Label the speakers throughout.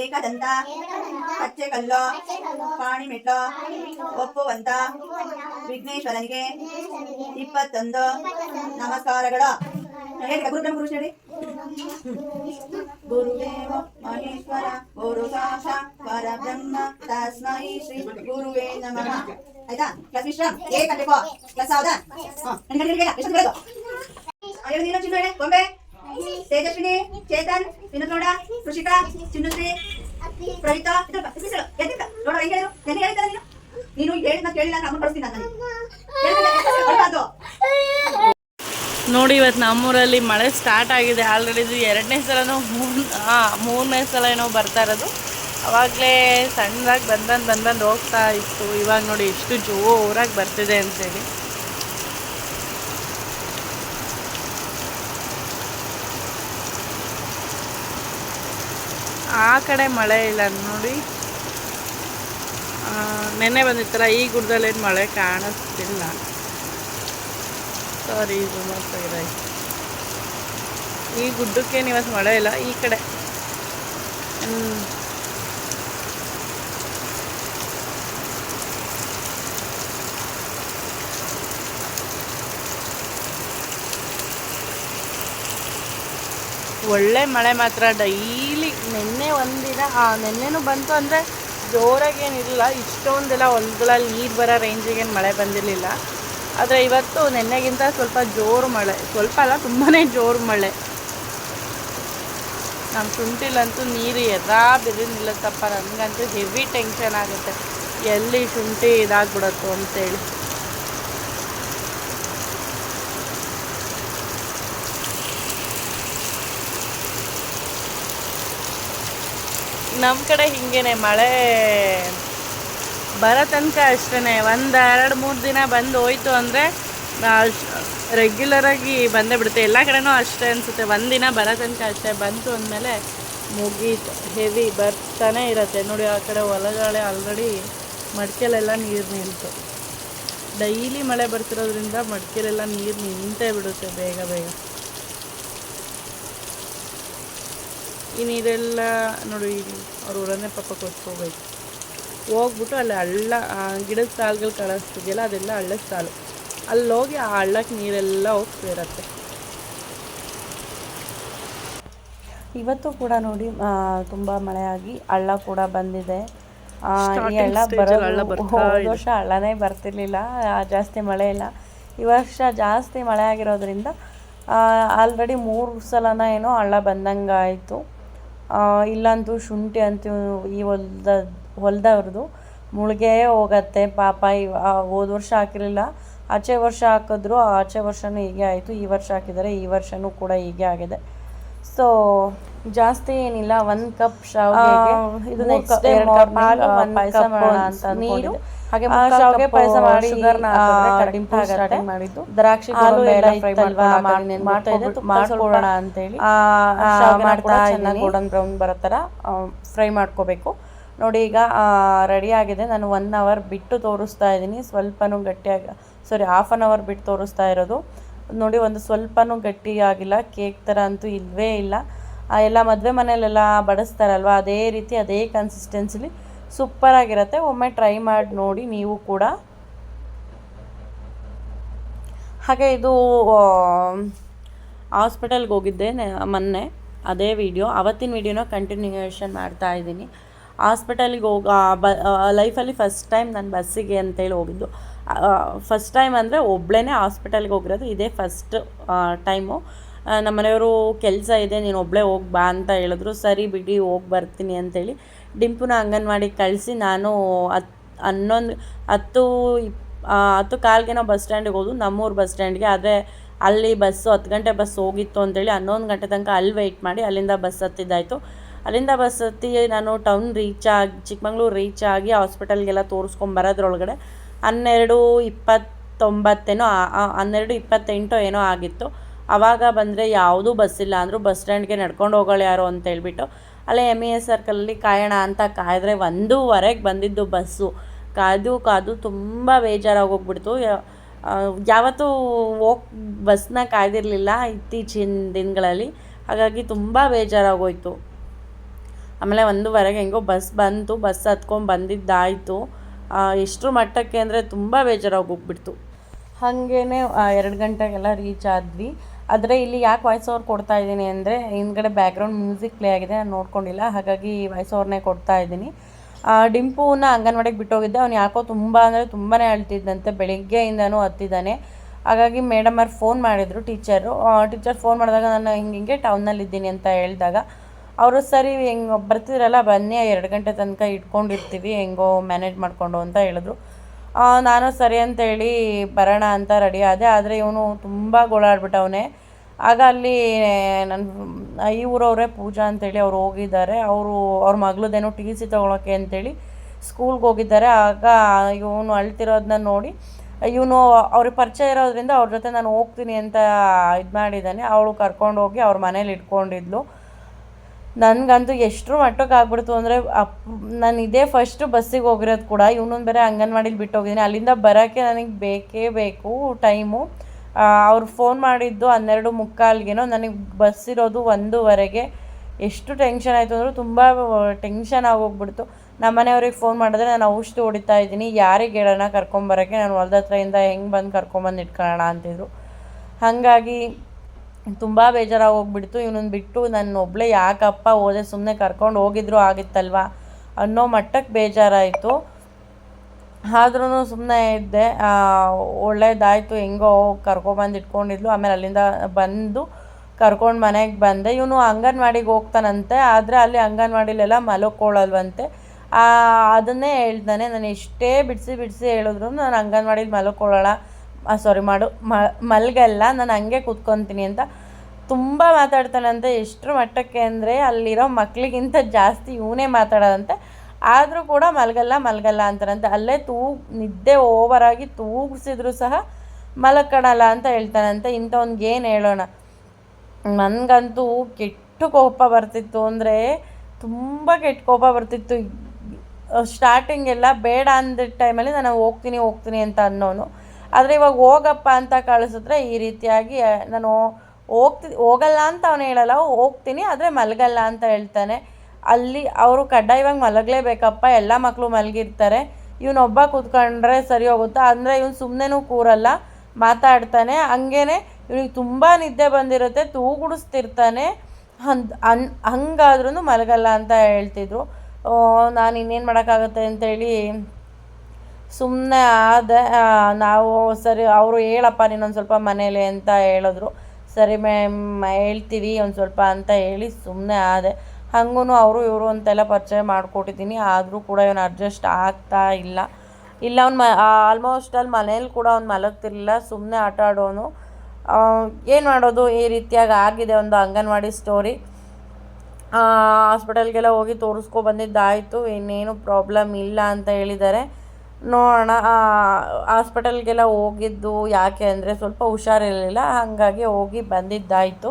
Speaker 1: ಏಕದಂತ ಕಚ್ಚೆ ಕಲ್ಲು ಪಾಣಿ ಮೆಟ್ಲು ಒಪ್ಪುವಂತ, ವಿಘ್ನೇಶ್ವರನಿಗೆ ಇಪ್ಪತ್ತೊಂದು ನಮಸ್ಕಾರಗಳು. ಹೇಳಿ ಗುರು ಗುರು ಹೇಳಿ. ಗುರುದೇವ ಮಹೇಶ್ವರ, ಗುರು ಪರಬ್ರಹ್ಮ, ತಸ್ಮೈ ಶ್ರೀ ಗುರುವೇ ನಮಃ. ಆಯ್ತಾ? ಕ್ಲಾಸ್ ವಿಶ್ರಾಮ್ ಏ ಕಟ್ಟೆಕೋ ಕ್ಲಾಸ್ ಹೌದಾ ಎಷ್ಟು ಹೇಳಿ ನೀನು ಚಿನ್ನ ಹೇಳಿ ಗೊಂಬೆ ಕೃಷಿಕಾ ಚಿನ್ನುಶ್ರೀ ಪ್ರಹಿತ ಹೆಸರು ಎದ್ದಿದ್ದ ನೋಡ ಹೆಂಗೆ ಹೇಳಿದ್ರು ನೆನ್ನೆ ಹೇಳ್ತಾರೆ ನೀನು ನೀನು ಹೇಳಿದ್ನ ಕೇಳಿಲ್ಲ ನಾನು ಕಳಿಸ್ತೀನಿ ನಾನು
Speaker 2: ನೋಡಿ ಇವತ್ತು ನಮ್ಮೂರಲ್ಲಿ ಮಳೆ ಸ್ಟಾರ್ಟ್ ಆಗಿದೆ ಆಲ್ರೆಡಿ ಇದು ಎರಡನೇ ಸಲನೋ ಮೂರು ಮೂರನೇ ಸಲ ಏನೋ ಬರ್ತಾ ಇರೋದು ಅವಾಗಲೇ ಸಣ್ಣದಾಗಿ ಬಂದಂದು ಬಂದಂದು ಹೋಗ್ತಾ ಇತ್ತು ಇವಾಗ ನೋಡಿ ಎಷ್ಟು ಜೋರಾಗಿ ಬರ್ತಿದೆ ಅಂತೇಳಿ ಆ ಕಡೆ ಮಳೆ ಇಲ್ಲ ನೋಡಿ. ನೆನ್ನೆ ಬಂದಿತ್ತಲ್ಲ, ಈ ಗುಡ್ಡದಲ್ಲಿ ಮಳೆ ಕಾಣಿಸ್ತಿಲ್ಲ. ಸಾರಿ ಮಾತಾಗಿದೆ ಈ ಗುಡ್ಡಕ್ಕೇನು ಇವತ್ತು ಮಳೆ ಇಲ್ಲ, ಈ ಕಡೆ. ಒಳ್ಳೆ ಮಳೆ ಮಾತ್ರ. ಡೈಲಿ ನಿನ್ನೆ ಒಂದಿನ ನಿನ್ನೆನೂ ಬಂತು ಅಂದರೆ ಜೋರಾಗೇನಿಲ್ಲ. ಇಷ್ಟೊಂದೆಲ್ಲ ಹೊಲಗಳಲ್ಲಿ ನೀರು ಬರೋ ರೇಂಜಿಗೇನು ಮಳೆ ಬಂದಿರಲಿಲ್ಲ. ಆದರೆ ಇವತ್ತು ನಿನ್ನೆಗಿಂತ ಸ್ವಲ್ಪ ಜೋರು ಮಳೆ. ಸ್ವಲ್ಪ ಅಲ್ಲ ತುಂಬಾ ಜೋರು ಮಳೆ. ನಮ್ಮ ಶುಂಠಿಲಂತೂ ನೀರು ಎದಾ ಬಿರು ನಿಲ್ಲತ್ತಪ್ಪ. ನನಗಂತೂ ಹೆವಿ ಟೆನ್ಷನ್ ಆಗುತ್ತೆ. ಎಲ್ಲಿ ಶುಂಠಿ ಇದಾಗ್ಬಿಡತ್ತೋ ಅಂತೇಳಿ. ನಮ್ಮ ಕಡೆ ಹಿಂಗೇನೆ, ಮಳೆ ಬರೋ ತನಕ ಅಷ್ಟೇ ಒಂದು ಎರಡು ಮೂರು ದಿನ ಬಂದು ಹೋಯ್ತು ಅಂದರೆ ರೆಗ್ಯುಲರಾಗಿ ಬಂದೇ ಬಿಡುತ್ತೆ. ಎಲ್ಲ ಕಡೆನೂ ಅಷ್ಟೇ ಅನಿಸುತ್ತೆ. ಒಂದಿನ ಬರೋ ತನಕ ಅಷ್ಟೇ. ಬಂತು ಅಂದಮೇಲೆ ಮುಗೀತು. ಹೆವಿ ಬರ್ತಾನೆ ಇರುತ್ತೆ. ನೋಡಿ, ಆ ಕಡೆ ಹೊಲಗಳೇ ಆಲ್ರೆಡಿ ಮಡಿಕೆಲೆಲ್ಲ ನೀರು ನಿಂತು. ಡೈಲಿ ಮಳೆ ಬರ್ತಿರೋದ್ರಿಂದ ಮಡಿಕೆಲೆಲ್ಲ ನೀರು ನಿಂತೇ ಬಿಡುತ್ತೆ ಬೇಗ ಬೇಗ. ಈ ನೀರೆಲ್ಲ ನೋಡಿ ಅವ್ರ ಊರನ್ನೇ ಪಾಪ ಕೊಟ್ಕೋಬೇಕು ಹೋಗ್ಬಿಟ್ಟು ಅಲ್ಲಿ ಹಳ್ಳ ಗಿಡದ ಸಾಲುಗಳು ಕಾಣಿಸ್ತಿದೆಯಲ್ಲ ಅದೆಲ್ಲ ಹಳ್ಳದ ಸಾಲು. ಅಲ್ಲಿ ಹೋಗಿ ಆ ಹಳ್ಳಕ್ಕೆ ನೀರೆಲ್ಲ ಹೋಗ್ತಿರತ್ತೆ ಇವತ್ತು ಕೂಡ ನೋಡಿ ತುಂಬ ಮಳೆಯಾಗಿ ಹಳ್ಳ ಕೂಡ ಬಂದಿದೆ. ಆ, ಈ ಹಳ್ಳ ಹೋದ ವರ್ಷ ಹಳ್ಳನೇ ಬರ್ತಿರ್ಲಿಲ್ಲ ಜಾಸ್ತಿ ಮಳೆ ಇಲ್ಲ. ಈ ವರ್ಷ ಜಾಸ್ತಿ ಮಳೆ ಆಗಿರೋದ್ರಿಂದ ಆಲ್ರೆಡಿ ಮೂರು ಸಲನ ಏನೋ ಹಳ್ಳ ಬಂದಂಗೆ ಆಯಿತು ಇಲ್ಲಂತೂ ಶುಂಠಿ ಅಂತೂ ಈ ಹೊಲ್ದ ಹೊಲ್ದವ್ರದ್ದು ಮುಳುಗೇ ಹೋಗತ್ತೆ. ಪಾಪ ಈ ಹೋದ ವರ್ಷ ಹಾಕಿರಲಿಲ್ಲ. ಆಚೆ ವರ್ಷ ಹಾಕಿದ್ರು ಆಚೆ ವರ್ಷನೂ ಹೀಗೆ ಆಯಿತು. ಈ ವರ್ಷ ಹಾಕಿದ್ದಾರೆ ಈ ವರ್ಷನೂ ಕೂಡ ಹೀಗೆ ಆಗಿದೆ. ಸೊ ಜಾಸ್ತಿ ಏನಿಲ್ಲ ಒಂದು ಕಪ್ ಶಾವಿಗೆ ಇದು ನೆಕ್ಸ್ಟ್ ಡೇ ಪಾಯಸ ಮಾಡೋಣ ಅಂತ ನೀರು ಹಾಗೆ ಶಾವಿಗೆ ಪಾಯಸ ಮಾಡಿ ಸ್ಟಾರ್ಟಿಂಗ್ ಮಾಡಿದ್ದು. ದ್ರಾಕ್ಷಿ ಹಾಲು ಎಲ್ಲ ಫ್ರೈ ಮಾಡ್ಕೊಳ್ಳೋಣ ಅಂತೇಳಿ. ಮಾಡ್ತಾ ಚೆನ್ನಾಗಿ ಗೋಲ್ಡನ್ ಬ್ರೌನ್ ಬರೋ ಥರ ಫ್ರೈ ಮಾಡ್ಕೋಬೇಕು. ನೋಡಿ ಈಗ ರೆಡಿ ಆಗಿದೆ. ನಾನು ಒನ್ ಅವರ್ ಬಿಟ್ಟು ತೋರಿಸ್ತಾ ಇದ್ದೀನಿ. ಸ್ವಲ್ಪನೂ ಗಟ್ಟಿಯಾಗಿ ಸಾರಿ ಹಾಫ್ ಆನ್ ಅವರ್ ಬಿಟ್ಟು ತೋರಿಸ್ತಾ ಇರೋದು. ನೋಡಿ ಒಂದು ಸ್ವಲ್ಪನೂ ಗಟ್ಟಿಯಾಗಿಲ್ಲ ಕೇಕ್ ಥರ ಅಂತೂ ಇಲ್ಲವೇ ಇಲ್ಲ. ಆ ಎಲ್ಲ ಮದುವೆ ಮನೆಯಲ್ಲೆಲ್ಲ ಬಡಿಸ್ತಾರಲ್ವ? ಅದೇ ರೀತಿ ಅದೇ ಕನ್ಸಿಸ್ಟೆನ್ಸಿಲಿ ಸೂಪರಾಗಿರುತ್ತೆ ಒಮ್ಮೆ ಟ್ರೈ ಮಾಡಿ, ನೋಡಿ ನೀವು ಕೂಡ. ಹಾಗೆ ಇದು ಹಾಸ್ಪಿಟಲ್ಗೆ ಹೋಗಿದ್ದೆ ಮೊನ್ನೆ. ಅದೇ ವಿಡಿಯೋ ಅವತ್ತಿನ ವಿಡಿಯೋನ ಕಂಟಿನ್ಯೂಯೇಷನ್ ಮಾಡ್ತಾ ಇದ್ದೀನಿ. ಹಾಸ್ಪಿಟಲಿಗೆ ಹೋಗ ಬ ಲೈಫಲ್ಲಿ ಫಸ್ಟ್ ಟೈಮ್ ನಾನು ಬಸ್ಸಿಗೆ ಅಂತೇಳಿ ಹೋಗಿದ್ದು. ಫಸ್ಟ್ ಟೈಮ್ ಅಂದರೆ ಒಬ್ಬಳೇ ಹಾಸ್ಪಿಟಲ್ಗೆ ಹೋಗಿರೋದು. ಇದೇ ಫಸ್ಟ್ ಟೈಮು ನಮ್ಮ ಮನೆಯವರು ಕೆಲಸ ಇದೆ, ನೀನು ಒಬ್ಬಳೇ ಹೋಗಿ ಬಾ ಅಂತ ಹೇಳಿದ್ರು. ಸರಿ ಬಿಡಿ, ಹೋಗಿ ಬರ್ತೀನಿ ಅಂತೇಳಿ. ಡಿಂಪುನ ಅಂಗನವಾಡಿಗೆ ಕಳಿಸಿ ನಾನು ಹತ್ತು ಹನ್ನೊಂದು, ಹತ್ತು ಇಪ್ ಹತ್ತು ಕಾಲ್ಗೇನೋ ಬಸ್ ಸ್ಟ್ಯಾಂಡಿಗೆ ಹೋದು ನಮ್ಮೂರು ಬಸ್ ಸ್ಟ್ಯಾಂಡ್ಗೆ. ಆದರೆ ಅಲ್ಲಿ ಬಸ್ಸು ಹತ್ತು ಗಂಟೆ ಬಸ್ ಹೋಗಿತ್ತು ಅಂತೇಳಿ ಹನ್ನೊಂದು ಗಂಟೆ ತನಕ ಅಲ್ಲಿ ವೆಯ್ಟ್ ಮಾಡಿ ಅಲ್ಲಿಂದ ಬಸ್ ಹತ್ತಿದ್ದಾಯಿತು. ಅಲ್ಲಿಂದ ಬಸ್ ಹತ್ತಿ ನಾನು ಟೌನ್ ರೀಚ್ ಆಗಿ, ಚಿಕ್ಕಮಂಗ್ಳೂರು ರೀಚ್ ಆಗಿ ಹಾಸ್ಪಿಟಲ್ಗೆಲ್ಲ ತೋರಿಸ್ಕೊಂಬರೋದ್ರೊಳಗಡೆ ಹನ್ನೆರಡು ಇಪ್ಪತ್ತೊಂಬತ್ತೇನೋ ಹನ್ನೆರಡು ಇಪ್ಪತ್ತೆಂಟು ಏನೋ ಆಗಿತ್ತು. ಆವಾಗ ಬಂದರೆ ಯಾವುದೂ ಇಲ್ಲ ಅಂದರು ಬಸ್ ಸ್ಟ್ಯಾಂಡ್ಗೆ ನಡ್ಕೊಂಡು ಹೋಗೋಳು ಯಾರು ಅಂತ ಹೇಳ್ಬಿಟ್ಟು ಅಲ್ಲೇ ಎಂ ಇ ಎಸ್ ಸರ್ಕಲಲ್ಲಿ ಕಾಯೋಣ ಅಂತ ಕಾಯ್ದ್ರೆ ಒಂದೂವರೆಗೆ ಬಂದಿದ್ದು ಬಸ್ಸು ಕಾದು ಕಾದು ತುಂಬ ಬೇಜಾರಾಗೋಗ್ಬಿಡ್ತು. ಯಾವತ್ತೂ ಹೋಗ್ ಬಸ್ನ ಕಾಯ್ದಿರಲಿಲ್ಲ ಇತ್ತೀಚಿನ ದಿನಗಳಲ್ಲಿ. ಹಾಗಾಗಿ ತುಂಬ ಬೇಜಾರಾಗೋಯ್ತು. ಆಮೇಲೆ ಒಂದೂವರೆಗೆ ಹೆಂಗೋ ಬಸ್ ಬಂತು ಬಸ್ ಹತ್ಕೊಂಡು ಬಂದಿದ್ದಾಯಿತು. ಎಷ್ಟರ ಮಟ್ಟಕ್ಕೆ ಅಂದರೆ ತುಂಬ ಬೇಜಾರಾಗಿ ಹೋಗ್ಬಿಡ್ತು ಹಾಗೇನೆ ಎರಡು ಗಂಟೆಗೆಲ್ಲ ರೀಚ್ ಆದ್ವಿ. ಆದರೆ ಇಲ್ಲಿ ಯಾಕೆ ವಾಯ್ಸ್ ಓವರ್ ಕೊಡ್ತಾ ಇದ್ದೀನಿ ಅಂದರೆ ಹಿಂದ್ಗಡೆ ಬ್ಯಾಕ್ಗ್ರೌಂಡ್ ಮ್ಯೂಸಿಕ್ ಪ್ಲೇ ಆಗಿದೆ, ನಾನು ನೋಡ್ಕೊಂಡಿಲ್ಲ. ಹಾಗಾಗಿ ವಾಯ್ಸ್ ಓವರ್ನೇ ಕೊಡ್ತಾ ಇದ್ದೀನಿ. ಡಿಂಪುನ ಅಂಗನವಾಡಿಗೆ ಬಿಟ್ಟೋಗಿದ್ದೆ. ಅವ್ನು ಯಾಕೋ ತುಂಬ ಅಂದರೆ ತುಂಬಾ ಅಳ್ತಿದ್ದಂತೆ. ಬೆಳಿಗ್ಗೆಯಿಂದನೂ ಹತ್ತಿದ್ದಾನೆ. ಹಾಗಾಗಿ ಮೇಡಮ್ ಅವ್ರು ಫೋನ್ ಮಾಡಿದರು ಟೀಚರು ಟೀಚರ್ ಫೋನ್ ಮಾಡಿದಾಗ ನಾನು ಹಿಂಗೆ ಹಿಂಗೆ ಟೌನಲ್ಲಿದ್ದೀನಿ ಅಂತ ಹೇಳಿದಾಗ, ಅವರು ಸರಿ, ಹೆಂಗೆ ಬರ್ತಿದ್ರಲ್ಲ ಬನ್ನಿ ಎರಡು ಗಂಟೆ ತನಕ ಇಟ್ಕೊಂಡಿರ್ತೀವಿ, ಹೆಂಗೋ ಮ್ಯಾನೇಜ್ ಮಾಡಿಕೊಂಡು, ಅಂತ ಹೇಳಿದ್ರು. ನಾನು ಸರಿ ಅಂತೇಳಿ ಬರೋಣ ಅಂತ ರೆಡಿ ಆದೆ, ಆದರೆ ಇವನು ತುಂಬ ಗೋಳಾಡ್ಬಿಟ್ಟವನೆ. ಆಗ ಅಲ್ಲಿ ನನ್ನ ಈ ಊರವರೇ ಪೂಜಾ ಅಂತೇಳಿ ಅವ್ರು ಹೋಗಿದ್ದಾರೆ. ಅವರು, ಅವ್ರ ಮಗಳದೇನೋ ಟಿ ಸಿ ತೊಗೊಳಕ್ಕೆ ಅಂತೇಳಿ ಸ್ಕೂಲ್ಗೆ ಹೋಗಿದ್ದಾರೆ. ಆಗ ಇವನು ಅಳ್ತಿರೋದನ್ನ ನೋಡಿ, ಇವನು ಅವ್ರಿಗೆ ಪರಿಚಯ ಇರೋದ್ರಿಂದ ಅವ್ರ ಜೊತೆ ನಾನು ಹೋಗ್ತೀನಿ ಅಂತ ಇದು ಮಾಡಿದ್ದಾನೆ. ಅವಳು ಕರ್ಕೊಂಡು ಹೋಗಿ ಅವ್ರ ಮನೇಲಿ ಇಟ್ಕೊಂಡಿದ್ಲು. ನನಗಂತೂ ಎಷ್ಟರ ಮಟ್ಟಕ್ಕೆ ಆಗ್ಬಿಡ್ತು ಅಂದರೆ ಅಪ್, ನಾನು ಇದೇ ಫಸ್ಟು ಬಸ್ಸಿಗೆ ಹೋಗಿರೋದು ಕೂಡ ಇವನೊಂದು ಬೇರೆ ಅಂಗನವಾಡಿಲಿ ಬಿಟ್ಟು ಹೋಗಿದ್ದೀನಿ ಅಲ್ಲಿಂದ ಬರೋಕ್ಕೆ ನನಗೆ ಬೇಕೇ ಬೇಕು ಟೈಮು. ಅವ್ರು ಫೋನ್ ಮಾಡಿದ್ದು ಹನ್ನೆರಡು ಮುಕ್ಕಾಲ್ಗೇನೋ ನನಗೆ ಬಸ್ ಇರೋದು ಒಂದೂವರೆಗೆ. ಎಷ್ಟು ಟೆನ್ಷನ್ ಆಯಿತು ಅಂದರೂ ತುಂಬ ಟೆನ್ಷನ್ ಆಗೋಗ್ಬಿಡ್ತು. ನಮ್ಮ ಮನೆಯವ್ರಿಗೆ ಫೋನ್ ಮಾಡಿದ್ರೆ ನಾನು ಔಷಧಿ ಹೊಡಿತಾ ಇದ್ದೀನಿ. ಯಾರಿಗೆ ಹೇಳೋಣ ಕರ್ಕೊಂಬರೋಕ್ಕೆ ನಾನು ಹೊಲ್ದ ಹತ್ರದಿಂದ ಹೆಂಗೆ ಬಂದು ಕರ್ಕೊಂಬಂದು ಇಟ್ಕೊಳ್ಳೋಣ ಅಂತಿದ್ರು. ಹಾಗಾಗಿ ತುಂಬ ಬೇಜಾರಾಗಿ ಹೋಗ್ಬಿಡ್ತು ಇವನನ್ನು ಬಿಟ್ಟು ನನ್ನ ಒಬ್ಬಳೇ ಯಾಕಪ್ಪ ಹೋದೆ ಸುಮ್ಮನೆ ಕರ್ಕೊಂಡು ಹೋಗಿದ್ರು ಆಗಿತ್ತಲ್ವ ಅನ್ನೋ ಮಟ್ಟಕ್ಕೆ ಬೇಜಾರಾಯಿತು. ಆದ್ರೂ ಸುಮ್ಮನೆ ಇದ್ದೆ. ಒಳ್ಳೇದಾಯಿತು. ಹೆಂಗೋ ಕರ್ಕೊಬಂದು ಇಟ್ಕೊಂಡಿದ್ಲು. ಆಮೇಲೆ ಅಲ್ಲಿಂದ ಬಂದು ಕರ್ಕೊಂಡು ಮನೆಗೆ ಬಂದೆ. ಇವನು ಅಂಗನವಾಡಿಗೆ ಹೋಗ್ತಾನಂತೆ. ಆದರೆ ಅಲ್ಲಿ ಅಂಗನವಾಡಿಲೆಲ್ಲ ಮಲಕ್ಕೊಳ್ಳಲ್ವಂತೆ ಅದನ್ನೇ ಹೇಳ್ತಾನೆ ನಾನು ಎಷ್ಟೇ ಬಿಡಿಸಿ ಬಿಡಿಸಿ ಹೇಳಿದ್ರು ನಾನು ಅಂಗನವಾಡಿಲಿ ಮಲ್ಕೊಳ್ಳೋಣ ಸಾರಿ ಮಾಡು ಮಲ್ಗಲ್ಲ, ನಾನು ಹಂಗೆ ಕೂತ್ಕೊತೀನಿ ಅಂತ ತುಂಬ ಮಾತಾಡ್ತಾನಂತೆ ಎಷ್ಟರ ಮಟ್ಟಕ್ಕೆ ಅಂದರೆ ಅಲ್ಲಿರೋ ಮಕ್ಕಳಿಗಿಂತ ಜಾಸ್ತಿ ಇವನೇ ಮಾತಾಡೋದಂತೆ. ಆದರೂ ಕೂಡ ಮಲಗಲ್ಲ ಮಲಗಲ್ಲ ಅಂತಾರಂತೆ. ಅಲ್ಲೇ ತೂ, ನಿದ್ದೆ ಓವರಾಗಿ ತೂಗಿಸಿದ್ರು ಸಹ ಮಲಕ್ಕಣಲ್ಲ ಅಂತ ಹೇಳ್ತಾನಂತೆ ಇಂಥವ್ನಿಗೆ ಏನು ಹೇಳೋಣ? ನನಗಂತೂ ಕೆಟ್ಟ ಕೋಪ ಬರ್ತಿತ್ತು ಅಂದರೆ ತುಂಬ ಕೆಟ್ಟ ಕೋಪ ಬರ್ತಿತ್ತು. ಸ್ಟಾರ್ಟಿಂಗ್ ಎಲ್ಲ ಬೇಡ ಅಂದ ಟೈಮಲ್ಲಿ ನಾನು ಹೋಗ್ತೀನಿ ಹೋಗ್ತೀನಿ ಅಂತ ಅನ್ನೋನು. ಆದರೆ ಇವಾಗ ಹೋಗಪ್ಪ ಅಂತ ಕಳಿಸಿದ್ರೆ ಈ ರೀತಿಯಾಗಿ ನಾನು ಹೋಗ್ತಿ, ಹೋಗಲ್ಲ ಅಂತ ಅವನು ಹೇಳಲ್ಲ, ಹೋಗ್ತೀನಿ, ಆದರೆ ಮಲಗಲ್ಲ ಅಂತ ಹೇಳ್ತಾನೆ. ಅಲ್ಲಿ ಅವರು ಕಡ್ಡಾಯವಾಗಿ ಮಲಗಲೇಬೇಕಪ್ಪ, ಎಲ್ಲ ಮಕ್ಕಳು ಮಲಗಿರ್ತಾರೆ. ಇವನೊಬ್ಬ ಕೂತ್ಕೊಂಡ್ರೆ ಸರಿ ಹೋಗುತ್ತಾ? ಅಂದರೆ ಇವನು ಸುಮ್ಮನೆನೂ ಕೂರಲ್ಲ, ಮಾತಾಡ್ತಾನೆ. ಹಂಗೇನೆ ಇವನಿಗೆ ತುಂಬ ನಿದ್ದೆ ಬಂದಿರುತ್ತೆ, ತೂಗುಡಿಸ್ತಿರ್ತಾನೆ. ಹಂದ್ ಅನ್ ಹಂಗಾದ್ರೂ ಮಲಗಲ್ಲ ಅಂತ ಹೇಳ್ತಿದ್ರು. ನಾನು ಇನ್ನೇನು ಮಾಡೋಕ್ಕಾಗತ್ತೆ ಅಂತೇಳಿ ಸುಮ್ಮನೆ ಆದೆ ನಾವು ಸರಿ, ಅವರು ಹೇಳಪ್ಪ, ನೀನೊಂದು ಸ್ವಲ್ಪ ಮನೇಲಿ ಅಂತ ಹೇಳಿದ್ರು. ಸರಿ ಮ್ಯಾಮ್ ಹೇಳ್ತೀವಿ, ಒಂದು ಸ್ವಲ್ಪ ಅಂತ ಹೇಳಿ ಸುಮ್ಮನೆ ಆದೆ. ಹಂಗೂ ಅವರು, ಇವರು ಅಂತೆಲ್ಲ ಪರಿಚಯ ಮಾಡಿಕೊಟ್ಟಿದ್ದೀನಿ. ಆದರೂ ಕೂಡ ಇವನು ಅಡ್ಜಸ್ಟ್ ಆಗ್ತಾ ಇಲ್ಲ. ಇಲ್ಲ, ಅವ್ನು ಮ ಆಲ್ಮೋಸ್ಟ್ ಅಲ್ಲಿ ಮನೇಲಿ ಕೂಡ ಅವ್ನು ಮಲಗ್ತಿರ್ಲಿಲ್ಲ. ಸುಮ್ಮನೆ ಆಟ ಆಡೋನು. ಏನು ಮಾಡೋದು? ಈ ರೀತಿಯಾಗಿ ಆಗಿದೆ ಒಂದು ಅಂಗನವಾಡಿ ಸ್ಟೋರಿ ಹಾಸ್ಪಿಟಲ್ಗೆಲ್ಲ ಹೋಗಿ ತೋರಿಸ್ಕೊ ಬಂದಿದ್ದಾಯಿತು. ಇನ್ನೇನು ಪ್ರಾಬ್ಲಮ್ ಇಲ್ಲ ಅಂತ ಹೇಳಿದ್ದಾರೆ. ನೋಡೋಣ ಹಾಸ್ಪಿಟಲ್ಗೆಲ್ಲ ಹೋಗಿದ್ದು ಯಾಕೆ ಅಂದರೆ ಸ್ವಲ್ಪ ಹುಷಾರಿರಲಿಲ್ಲ, ಹಾಗಾಗಿ ಹೋಗಿ ಬಂದಿದ್ದಾಯಿತು.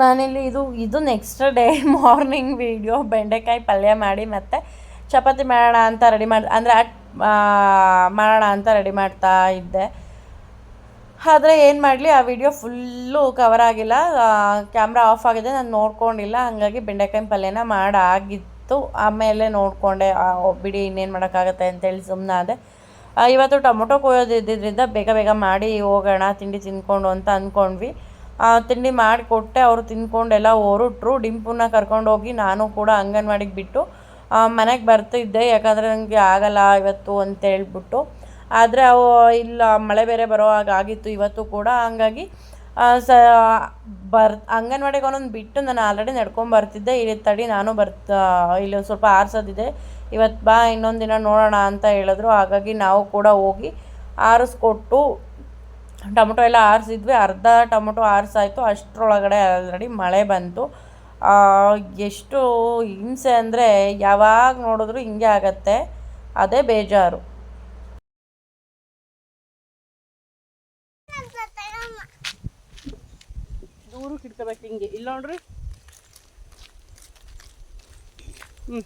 Speaker 2: ನಾನಿಲ್ಲಿ ಇದು ಇದು ನೆಕ್ಸ್ಟ್ ಡೇ ಮಾರ್ನಿಂಗ್ ವೀಡಿಯೋ ಬೆಂಡೆಕಾಯಿ ಪಲ್ಯ ಮಾಡಿ ಮತ್ತು ಚಪಾತಿ ಮಾಡೋಣ ಅಂತ ರೆಡಿ ಮಾಡಿ, ಅಂದರೆ ಅಟ್ ಮಾಡೋಣ ಅಂತ ರೆಡಿ ಮಾಡ್ತಾ ಇದ್ದೆ. ಆದರೆ ಏನು ಮಾಡಲಿ, ಆ ವಿಡಿಯೋ ಫುಲ್ಲು ಕವರ್ ಆಗಿಲ್ಲ ಕ್ಯಾಮ್ರಾ ಆಫ್ ಆಗಿದೆ, ನಾನು ನೋಡ್ಕೊಂಡಿಲ್ಲ, ಹಾಗಾಗಿ ಬೆಂಡೆಕಾಯಿ ಪಲ್ಯನ ಮಾಡಾಗಿತ್ತು ಆಮೇಲೆ ನೋಡಿಕೊಂಡೆ ಬಿಡಿ ಇನ್ನೇನು ಮಾಡೋಕ್ಕಾಗತ್ತೆ ಅಂತೇಳಿ ಸುಮ್ಮನಾದೆ ಇವತ್ತು ಟೊಮೊಟೊ ಕೊಯ್ಯೋದು ಇದ್ದಿದ್ದರಿಂದ ಬೇಗ ಬೇಗ ಮಾಡಿ ಹೋಗೋಣ, ತಿಂಡಿ ತಿಂದ್ಕೊಂಡು ಅಂತ ಅಂದ್ಕೊಂಡ್ವಿ ತಿಂಡಿ ಮಾಡಿ ಕೊಟ್ಟೆ ಅವರು ತಿಂದ್ಕೊಂಡೆಲ್ಲ ಹೊರಟ್ರು. ಡಿಂಪುನ ಕರ್ಕೊಂಡೋಗಿ ನಾನು ಕೂಡ ಅಂಗನವಾಡಿಗೆ ಬಿಟ್ಟು ಮನೆಗೆ ಬರ್ತಿದ್ದೆ ಯಾಕಂದರೆ ನನಗೆ ಆಗಲ್ಲ ಇವತ್ತು ಅಂತ ಹೇಳ್ಬಿಟ್ಟು ಆದರೆ, ಅವು, ಇಲ್ಲ, ಮಳೆ ಬೇರೆ ಬರೋ ಹಾಗಾಗಿತ್ತು ಇವತ್ತು ಕೂಡ. ಹಂಗಾಗಿ ಸ, ಬರ್, ಅಂಗನವಾಡಿಗೆ ಒಂದೊಂದು ಬಿಟ್ಟು ನಾನು ಆಲ್ರೆಡಿ ನಡ್ಕೊಂಡು ಬರ್ತಿದ್ದೆ. ಇಲ್ಲಿ ತಡಿ ನಾನು ಬರ್ತಾ, ಇಲ್ಲಿ ಸ್ವಲ್ಪ ಆರಿಸೋದಿದೆ. ಇವತ್ತು ಬಾ, ಇನ್ನೊಂದು ದಿನ ನೋಡೋಣ ಅಂತ ಹೇಳಿದ್ರು. ಹಾಗಾಗಿ ನಾವು ಕೂಡ ಹೋಗಿ ಆರಿಸ್ಕೊಟ್ಟು ಟೊಮೊಟೊ ಎಲ್ಲ ಆರಿಸಿದ್ವಿ. ಅರ್ಧ ಟೊಮೊಟೊ ಆರಿಸಾಯ್ತು. ಅಷ್ಟರೊಳಗಡೆ ಆಲ್ರೆಡಿ ಮಳೆ ಬಂತು. ಎಷ್ಟು ಹಿಂಸೆ ಅಂದರೆ ಯಾವಾಗ ನೋಡಿದ್ರು ಹಿಂಗೆ ಆಗತ್ತೆ. ಅದೇ ಬೇಜಾರು.
Speaker 3: ದೂರಕ್ಕೆ ಇಟ್ಕೋಬೇಕು ಹಿಂಗೆ. ಇಲ್ಲ ನೋಡ್ರಿ. ಹ್ಞೂ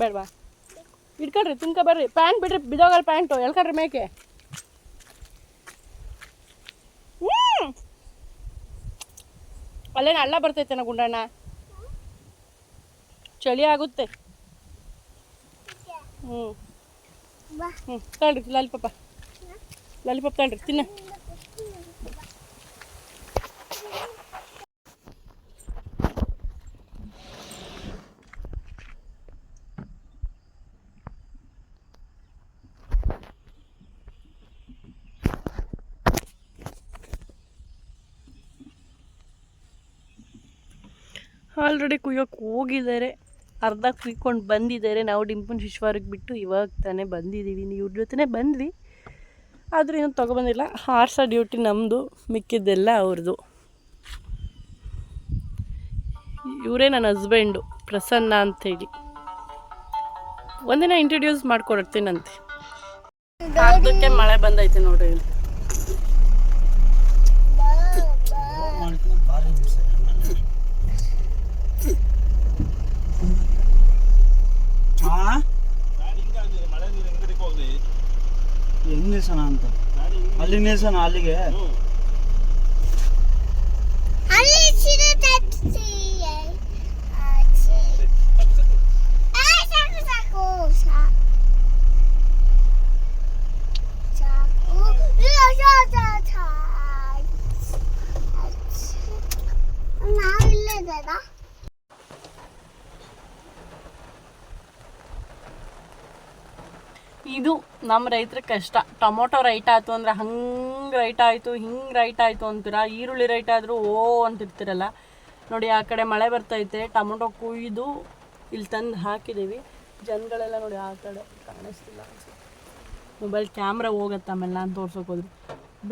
Speaker 3: ಬೇಡವಾ? ಇಟ್ಕೊಳ್ರಿ ತಿನ್ಕೊ ಬರ್ರಿ. ಪ್ಯಾಂಟ್ ಬಿಡ್ರಿ ಬಿದೋಗಲ್ಲ ಪ್ಯಾಂಟು. ಎಳ್ಕೊಳ್ರಿ ಮೇಕೆ. ಅಲ್ಲೇನು ಹಳ್ಳ ಬರ್ತೈತೆ ಗುಂಡಣ್ಣ? ಚಳಿ ಆಗುತ್ತೆ. ಹ್ಞೂ ಹ್ಞೂ ತಗೊಳ್ರಿ ಲಾಲಿಪಾಪ ಲಾಲಿಪಾಪ್ ತಗೊಳ್ರಿ ತಿನ್ನ. ಆಲ್ರೆಡಿ ಕುಯ್ಯೋಕೆ ಹೋಗಿದ್ದಾರೆ. ಅರ್ಧ ಕುಯ್ಕೊಂಡು ಬಂದಿದ್ದಾರೆ. ನಾವು ಡಿಂಪನ್ ಶಿಶ್ವಾರಿಗೆ ಬಿಟ್ಟು ಇವಾಗ ತಾನೇ ಬಂದಿದ್ದೀವಿ. ಇವ್ರ ಜೊತೆನೇ ಬಂದ್ವಿ. ಆದರೆ ಏನು ತೊಗೊಬಂದಿಲ್ಲ. ಹಾರ್ಸ ಡ್ಯೂಟಿ ನಮ್ಮದು ಮಿಕ್ಕಿದ್ದೆಲ್ಲ ಅವ್ರದ್ದು ಇವರೇ ನನ್ನ ಹಸ್ಬೆಂಡು. ಪ್ರಸನ್ನ ಅಂಥೇಳಿ ಒಂದಿನ ಇಂಟ್ರೊಡ್ಯೂಸ್ ಮಾಡ್ಕೊಡ್ತೀನಂತೆ. ಅದಕ್ಕೆ ಮಳೆ ಬಂದೈತೆ ನೋಡ್ರಿ ಇಲ್ಲಿ.
Speaker 4: ಹೆಂಗ್ ನಿಲ್ಸೋಣ ಅಂತ ಅಲ್ಲಿ ನಿಲ್ಸೋಣ ಅಲ್ಲಿಗೆ
Speaker 5: ಅಲ್ಲಿ ಚಿನ್ನ ತಟ್ಟಿ ಸಾಕು ಸಾಕು ಸಾ- ಸಾಕು ಇಲ್ಲ, ಸಾ- ಸಾ- ಸಾ- ನಾವಿಲ್ಲೇ ಇದ್ದಾರಾ?
Speaker 3: ಇದು ನಮ್ಮ ರೈತರ ಕಷ್ಟ. ಟೊಮೊಟೊ ರೈಟ್ ಆಯ್ತು ಅಂದ್ರೆ ಹಂಗೆ ರೈಟ್ ಆಯಿತು, ಹಿಂಗೆ ರೈಟ್ ಆಯಿತು ಅಂತೀರ? ಈರುಳ್ಳಿ ರೈಟ್ ಆದರೂ ಓ ಅಂತಿರ್ತಿರಲ್ಲ? ನೋಡಿ, ಆ ಕಡೆ ಮಳೆ ಬರ್ತೈತೆ, ಟೊಮೊಟೊ ಕುಯ್ದು ಇಲ್ಲಿ ತಂದು ಹಾಕಿದ್ದೀವಿ ಜನಗಳೆಲ್ಲ ನೋಡಿ, ಆ ಕಡೆ ಕಾಣಿಸ್ತಿಲ್ಲ ಮೊಬೈಲ್ ಕ್ಯಾಮ್ರಾ ಹೋಗುತ್ತೆ ಆಮೇಲೆ ನಾನು ತೋರ್ಸೋಕೆ ಹೋದ್ರು.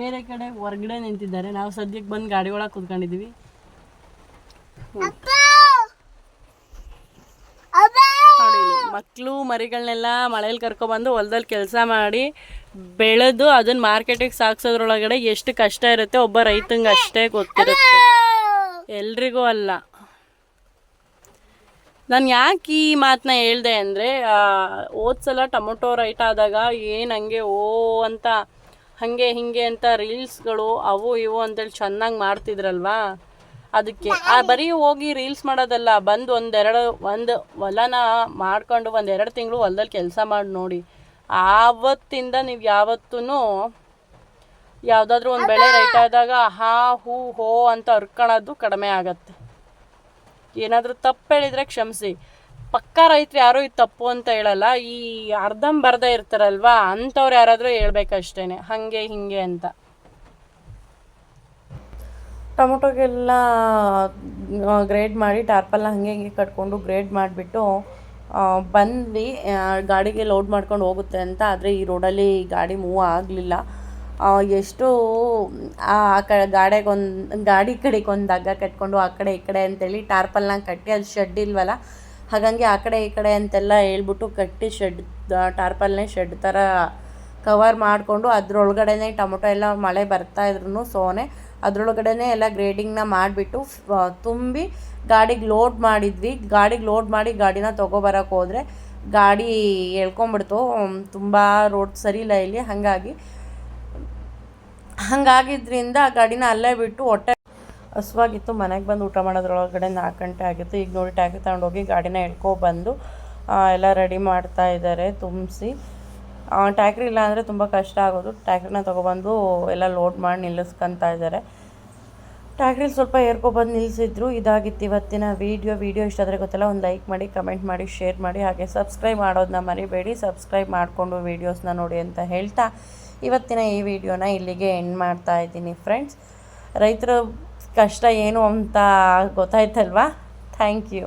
Speaker 3: ಬೇರೆ ಕಡೆ ಹೊರಗಡೆ ನಿಂತಿದ್ದಾರೆ. ನಾವು ಸದ್ಯಕ್ಕೆ ಬಂದು ಗಾಡಿ ಒಳಗೆ ಕೂತ್ಕೊಂಡಿದ್ದೀವಿ ಮಕ್ಕಳು ಮರಿಗಳನ್ನೆಲ್ಲ ಮಳೇಲಿ ಕರ್ಕೊಬಂದು ಹೊಲದಲ್ಲಿ ಕೆಲಸ ಮಾಡಿ ಬೆಳೆದು ಅದನ್ನ ಮಾರ್ಕೆಟಿಗೆ ಸಾಗಿಸೋದ್ರೊಳಗಡೆ ಎಷ್ಟು ಕಷ್ಟ ಇರುತ್ತೆ ಒಬ್ಬ ರೈತಂಗೆ ಅಷ್ಟೇ ಗೊತ್ತಿರುತ್ತೆ. ಎಲ್ರಿಗೂ ಅಲ್ಲ. ನಾನು ಯಾಕೆ ಈ ಮಾತನ್ನ ಹೇಳ್ದೆ ಅಂದರೆ ಸಲ ಟೊಮೊಟೊ ರೈಟ್ ಆದಾಗ ಏನು ಹಂಗೆ ಓ ಅಂತ, ಹಾಗೆ ಹಿಂಗೆ ಅಂತ ರೀಲ್ಸ್ಗಳು ಅವು ಇವು ಅಂತೇಳಿ ಚೆನ್ನಾಗಿ ಮಾಡ್ತಿದ್ರಲ್ವಾ? ಅದಕ್ಕೆ. ಆ ಬರೀ ಹೋಗಿ ರೀಲ್ಸ್ ಮಾಡೋದಲ್ಲ ಬಂದು ಒಂದೆರಡು ಒಂದು ಹೊಲನ ಮಾಡ್ಕೊಂಡು ಒಂದೆರಡು ತಿಂಗಳು ಹೊಲದಲ್ಲಿ ಕೆಲಸ ಮಾಡಿ ನೋಡಿ. ಆವತ್ತಿಂದ ನೀವು ಯಾವತ್ತೂ ಯಾವುದಾದ್ರೂ ಒಂದು ಬೆಳೆ ರೈಟ್ ಆದಾಗ ಹಾ ಹೂ ಹೋ ಅಂತ ಅರ್ಕೊಳ್ಳೋದು ಕಡಿಮೆ ಆಗತ್ತೆ. ಏನಾದರೂ ತಪ್ಪು ಹೇಳಿದರೆ ಕ್ಷಮಿಸಿ. ಪಕ್ಕ ರೈತರು ಯಾರೂ ಇದು ತಪ್ಪು ಅಂತ ಹೇಳಲ್ಲ. ಈ ಅರ್ಧಂಬರ್ಧ ಇರ್ತಾರಲ್ವಾ ಅಂಥವ್ರು ಯಾರಾದರೂ ಹೇಳ್ಬೇಕಷ್ಟೇ ಹಾಗೆ ಹೀಗೆ ಅಂತ.
Speaker 2: ಟೊಮೊಟೊಗೆಲ್ಲ ಗ್ರೇಡ್ ಮಾಡಿ ಟಾರ್ಪಲ್ಲ ಹಾಗೆ ಹಿಂಗೆ ಕಟ್ಕೊಂಡು ಗ್ರೇಡ್ ಮಾಡಿಬಿಟ್ಟು ಬಂದ್ವಿ ಗಾಡಿಗೆ ಲೋಡ್ ಮಾಡ್ಕೊಂಡು ಹೋಗುತ್ತೆ ಅಂತ. ಆದರೆ ಈ ರೋಡಲ್ಲಿ ಗಾಡಿ ಮೂವ್ ಆಗಲಿಲ್ಲ. ಎಷ್ಟು, ಆ ಕಡೆ ಗಾಡಿಗೊಂದು, ಗಾಡಿ ಕಡೆಗೆ ಒಂದು ಹಗ್ಗ ಕಟ್ಕೊಂಡು ಆ ಕಡೆ ಈ ಕಡೆ ಅಂತೇಳಿ ಟಾರ್ಪಲ್ನ ಕಟ್ಟಿ ಅದು ಶೆಡ್ ಇಲ್ವಲ್ಲ, ಹಾಗಾಗಿ ಆ ಕಡೆ ಈ ಕಡೆ ಅಂತೆಲ್ಲ ಹೇಳ್ಬಿಟ್ಟು ಕಟ್ಟಿ ಶೆಡ್ ಟಾರ್ಪಲ್ನೇ ಶೆಡ್ ಥರ ಕವರ್ ಮಾಡಿಕೊಂಡು ಅದರೊಳಗಡೆನೇ ಟೊಮೊಟೊ ಎಲ್ಲ ಮಳೆ ಬರ್ತಾ ಇದ್ರು ಸೋನೆ. ಅದ್ರೊಳಗಡೆನೆ ಎಲ್ಲ ಗ್ರೇಡಿಂಗ್ನ ಮಾಡಿಬಿಟ್ಟು ತುಂಬಿ ಗಾಡಿಗೆ ಲೋಡ್ ಮಾಡಿದ್ವಿ. ಗಾಡಿಗೆ ಲೋಡ್ ಮಾಡಿ ಗಾಡಿನ ತೊಗೊಬರಕ್ಕೆ ಹೋದರೆ ಗಾಡಿ ಎಳ್ಕೊಂಬಿಡ್ತು. ತುಂಬ ರೋಡ್ ಸರಿ ಇಲ್ಲ ಇಲ್ಲಿ. ಹಾಗಾಗಿ ಹಾಗಾಗಿದ್ದರಿಂದ ಗಾಡಿನ ಅಲ್ಲೇ ಬಿಟ್ಟು ಹೊಟ್ಟೆ ಹಸುವಾಗಿತ್ತು. ಮನೆಗೆ ಬಂದು ಊಟ ಮಾಡೋದ್ರೊಳಗಡೆ ನಾಲ್ಕು ಗಂಟೆ ಆಗಿತ್ತು. ಈಗ ನೋಡಿ ಟ್ಯಾಕ್ಸಿ ತಗೊಂಡೋಗಿ ಗಾಡಿನ ಎಳ್ಕೊಬಂದು ಎಲ್ಲ ರೆಡಿ ಮಾಡ್ತಾ ಇದ್ದಾರೆ. ತುಂಬಿಸಿ. ಟ್ಯಾಕ್ರಿ ಇಲ್ಲ ಅಂದರೆ ತುಂಬ ಕಷ್ಟ ಆಗೋದು. ಟ್ಯಾಕ್ರಿನ ತೊಗೊಬಂದು ಎಲ್ಲ ಲೋಡ್ ಮಾಡಿ ನಿಲ್ಲಿಸ್ಕೊತಾ ಇದ್ದಾರೆ. ಟ್ಯಾಕ್ರಿಲಿ ಸ್ವಲ್ಪ ಏರ್ಕೊಬಂದು ನಿಲ್ಲಿಸಿದ್ರು ಇದಾಗಿತ್ತು ಇವತ್ತಿನ ವೀಡಿಯೋ ವೀಡಿಯೋ ಇಷ್ಟ ಆದರೆ ಗೊತ್ತಲ್ಲ, ಒಂದು ಲೈಕ್ ಮಾಡಿ ಕಮೆಂಟ್ ಮಾಡಿ ಶೇರ್ ಮಾಡಿ. ಹಾಗೆ ಸಬ್ಸ್ಕ್ರೈಬ್ ಮಾಡೋದನ್ನ ಮರಿಬೇಡಿ. ಸಬ್ಸ್ಕ್ರೈಬ್ ಮಾಡಿಕೊಂಡು ವೀಡಿಯೋಸ್ನ ನೋಡಿ ಅಂತ ಹೇಳ್ತಾ ಇವತ್ತಿನ ಈ ವಿಡಿಯೋನ ಇಲ್ಲಿಗೆ ಎಂಡ್ ಮಾಡ್ತಾ ಇದ್ದೀನಿ ಫ್ರೆಂಡ್ಸ್ ರೈತರ ಕಷ್ಟ ಏನು ಅಂತ ಗೊತ್ತಾಯ್ತಲ್ವಾ? Thank you